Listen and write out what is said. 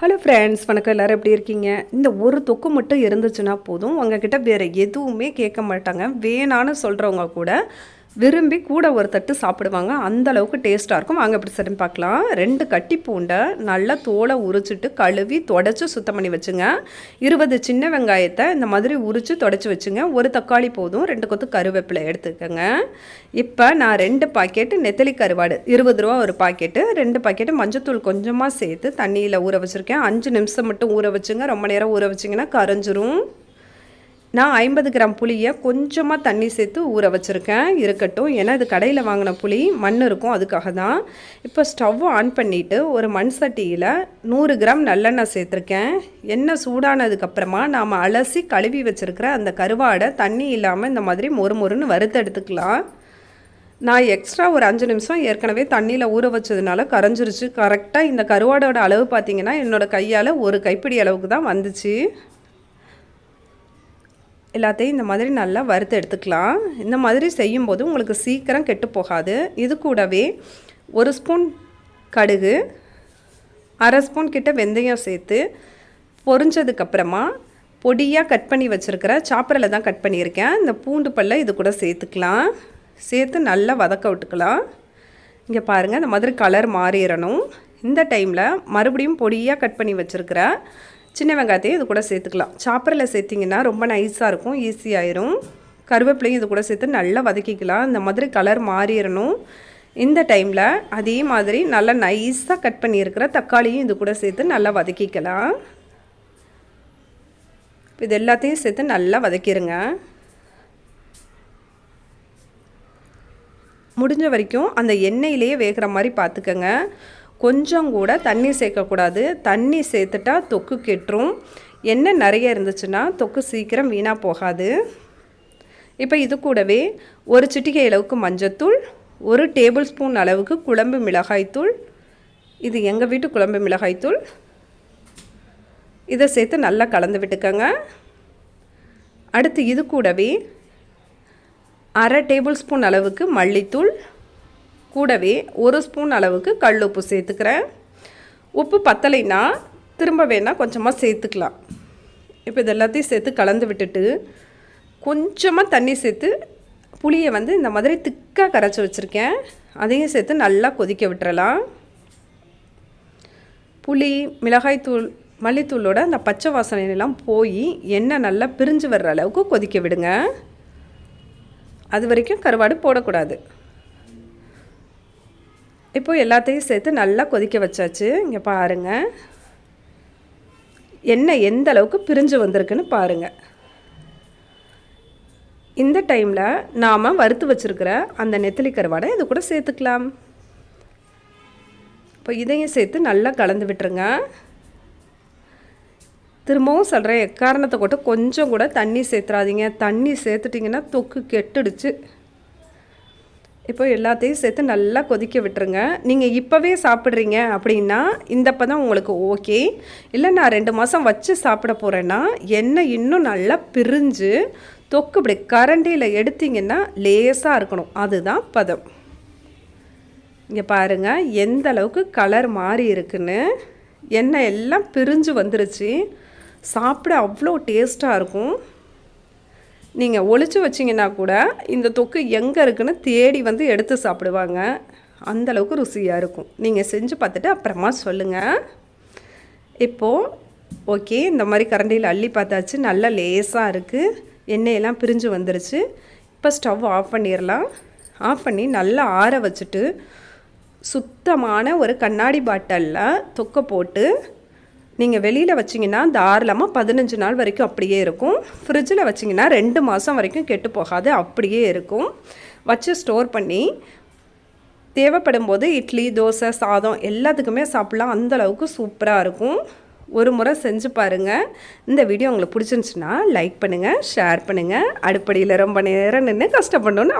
Hello friends வணக்கம். எல்லோரும் எப்படி இருக்கீங்க? இந்த ஒரு தொக்கு மட்டும் இருந்துச்சுன்னா போதும். உங்ககிட்ட வேறு எதுவுமே கேட்க மாட்டாங்க. வேணான்னு சொல்கிறவங்க கூட விரும்பி கூட ஒரு தட்டு சாப்பிடுவாங்க. அந்த அளவுக்கு டேஸ்ட்டாக இருக்கும். வாங்க எப்படி சரி பார்க்கலாம். ரெண்டு கட்டி பூண்டை நல்லா தோலை உரிச்சிட்டு கழுவி தொடச்சி சுத்தம் பண்ணி வச்சுங்க. இருபது சின்ன வெங்காயத்தை இந்த மாதிரி உரித்து தொடச்சி வச்சுங்க. ஒரு தக்காளி போதும். ரெண்டு கொத்து கருவேப்பிலை எடுத்துக்கோங்க. இப்போ நான் ரெண்டு பாக்கெட்டு நெத்தலி கருவாடு இருபது ரூபா ஒரு பாக்கெட்டு. ரெண்டு பாக்கெட்டு மஞ்சத்தூள் கொஞ்சமாக சேர்த்து தண்ணியில் ஊற வச்சுருக்கேன். அஞ்சு நிமிஷம் மட்டும் ஊற வச்சுங்க. ரொம்ப நேரம் ஊற வச்சிங்கன்னா கரைஞ்சிரும். நான் ஐம்பது கிராம் புளியை கொஞ்சமாக தண்ணி சேர்த்து ஊற வச்சுருக்கேன். இருக்கட்டும். ஏன்னா இது கடையில் வாங்கின புளி மண் இருக்கும். அதுக்காக தான். இப்போ ஸ்டவ் ஆன் பண்ணிவிட்டு ஒரு மண் சட்டியில் நூறு கிராம் நல்லெண்ணெய் சேர்த்துருக்கேன். எண்ணெய் சூடானதுக்கப்புறமா நாம் அலசி கழுவி வச்சுருக்கிற அந்த கருவாடை தண்ணி இல்லாமல் இந்த மாதிரி மொறு மொறுன்னு வறுத்தெடுத்துக்கலாம் நான் எக்ஸ்ட்ரா ஒரு அஞ்சு நிமிஷம் ஏற்கனவே தண்ணியில் ஊற வச்சதுனால கரைஞ்சிருச்சு. கரெக்டாக இந்த கருவாடோட அளவு பார்த்திங்கன்னா என்னோடய கையால் ஒரு கைப்பிடி அளவுக்கு தான் வந்துச்சு. எல்லாத்தையும் இந்த மாதிரி நல்லா வறுத்து எடுத்துக்கலாம். இந்த மாதிரி செய்யும்போது உங்களுக்கு சீக்கிரம் கெட்டு போகாது. இது கூடவே ஒரு ஸ்பூன் கடுகு அரை ஸ்பூன் கிட்ட வெந்தயம் சேர்த்து பொரிஞ்சதுக்கப்புறமா பொடியாக கட் பண்ணி வச்சுருக்கிற சாப்பரில் தான் கட் பண்ணியிருக்கேன். இந்த பூண்டு பல்ல இது கூட சேர்த்துக்கலாம். சேர்த்து நல்லா வதக்க விட்டுக்கலாம். இங்கே பாருங்கள் இந்த மாதிரி கலர் மாறிடணும். இந்த டைமில் மறுபடியும் பொடியாக கட் பண்ணி வச்சுருக்கிற சின்ன வெங்காயத்தையும் இது கூட சேர்த்துக்கலாம். சாப்பரில் சேர்த்திங்கன்னா ரொம்ப நைஸாக இருக்கும் ஈஸியாயிரும் கருவேப்பிலையும் இது கூட சேர்த்து நல்லா வதக்கிக்கலாம். இந்த மாதிரி கலர் மாறிடணும் இந்த டைமில் அதே மாதிரி நல்லா நைஸாக கட் பண்ணியிருக்கிற தக்காளியும் இது கூட சேர்த்து நல்லா வதக்கிக்கலாம். இது எல்லாத்தையும் சேர்த்து நல்லா வதக்கிடுங்க முடிஞ்ச வரைக்கும் அந்த எண்ணெயிலேயே வேகிற மாதிரி பார்த்துக்கங்க. கொஞ்சம் கூட தண்ணி சேர்க்கக்கூடாது. தண்ணி சேர்த்துட்டா தொக்கு கெட்டுரும். எண்ணெய் நிறைய இருந்துச்சுன்னா தொக்கு சீக்கிரம் வீணாக போகாது. இப்போ இது கூடவே ஒரு சிட்டிகை அளவுக்கு மஞ்சத்தூள் ஒரு டேபிள் ஸ்பூன் அளவுக்கு குழம்பு மிளகாய்த்தூள் இது எங்கள் வீட்டு குழம்பு மிளகாய்த்தூள் இதை சேர்த்து நல்லா கலந்து விட்டுக்கோங்க. அடுத்து இது கூடவே அரை டேபிள் ஸ்பூன் அளவுக்கு மல்லித்தூள் கூடவே ஒரு ஸ்பூன் அளவுக்கு கல் உப்பு சேர்த்துக்கிறேன். உப்பு பத்தலைன்னா திரும்ப வேணால் கொஞ்சமாக சேர்த்துக்கலாம். இப்போ இது எல்லாத்தையும் சேர்த்து கலந்து விட்டுட்டு கொஞ்சமாக தண்ணி சேர்த்து புளியை வந்து இந்த மாதிரி திக்காக கரைச்சி வச்சுருக்கேன். அதையும் சேர்த்து நல்லா கொதிக்க விட்டுறலாம். புளி மிளகாய்த்தூள் மல்லித்தூளோட அந்த பச்சை வாசனையெல்லாம் போய் எண்ணெய் நல்லா பிரிஞ்சு வர்ற அளவுக்கு கொதிக்க விடுங்க. அது வரைக்கும் கருவாடு போடக்கூடாது. இப்போ எல்லாத்தையும் சேர்த்து நல்லா கொதிக்க வச்சாச்சு. இங்கே பாருங்கள் எண்ணெய் எந்த அளவுக்கு பிரிஞ்சு வந்திருக்குன்னு பாருங்கள் இந்த டைமில் நாம் வறுத்து வச்சுருக்கிற அந்த நெத்திலி கருவாடை இது கூட சேர்த்துக்கலாம். இப்போ இதையும் சேர்த்து நல்லா கலந்து விட்டுருங்க. திரும்பவும் சொல்கிறேன் எக்காரணத்தை கொண்டு கொஞ்சம் கூட தண்ணி சேர்த்துறாதீங்க. தண்ணி சேர்த்துட்டிங்கன்னா தொக்கு கெட்டுடுச்சு. இப்போ எல்லாத்தையும் சேர்த்து நல்லா கொதிக்க விட்டுருங்க. நீங்கள் இப்போவே சாப்பிட்றீங்க அப்படின்னா இந்தப்போ தான் உங்களுக்கு ஓகே. இல்லை நான் ரெண்டு மாதம் வச்சு சாப்பிட போகிறேன்னா எண்ணெய் இன்னும் நல்லா பிரிஞ்சு தொக்கு இப்படி கரண்டியில் எடுத்திங்கன்னா லேசாக இருக்கணும். அதுதான் பதம். இங்கே பாருங்கள் எந்த அளவுக்கு கலர் மாறி இருக்குன்னு. எண்ணெய் எல்லாம் பிரிஞ்சு வந்துருச்சு. சாப்பிட அவ்வளோ டேஸ்ட்டாக இருக்கும். நீங்கள் ஒழிச்சு வச்சிங்கன்னா கூட இந்த தொக்கு எங்கே இருக்குன்னு தேடி வந்து எடுத்து சாப்பிடுவாங்க. அந்தளவுக்கு ருசியாக இருக்கும். நீங்கள் செஞ்சு பார்த்துட்டு அப்புறமா சொல்லுங்கள் இப்போது ஓகே இந்த மாதிரி கரண்டியில் அள்ளி பார்த்தாச்சு. நல்லா லேஸாக இருக்குது எண்ணெயெல்லாம் பிரிஞ்சு வந்துருச்சு. இப்போ ஸ்டவ் ஆஃப் பண்ணிடலாம் ஆஃப் பண்ணி நல்லா ஆற வச்சுட்டு சுத்தமான ஒரு கண்ணாடி பாட்டலில் தொக்கை போட்டு நீங்கள் வெளியில் வச்சிங்கன்னா தாராளமாக பதினஞ்சு நாள் வரைக்கும் அப்படியே இருக்கும். ஃப்ரிட்ஜில் வச்சிங்கன்னா ரெண்டு மாதம் வரைக்கும் கெட்டு போகாது அப்படியே இருக்கும். வச்சு ஸ்டோர் பண்ணி தேவைப்படும் போது இட்லி தோசை சாதம் எல்லாத்துக்குமே சாப்பிட்லாம். அந்தளவுக்கு சூப்பராக இருக்கும். ஒரு முறை செஞ்சு பாருங்கள் இந்த வீடியோ உங்களுக்கு பிடிச்சிருந்துச்சுன்னா லைக் பண்ணுங்கள் ஷேர் பண்ணுங்கள் அடுப்படியில் ரொம்ப நேரம் நின்று கஷ்டப்படணும்னு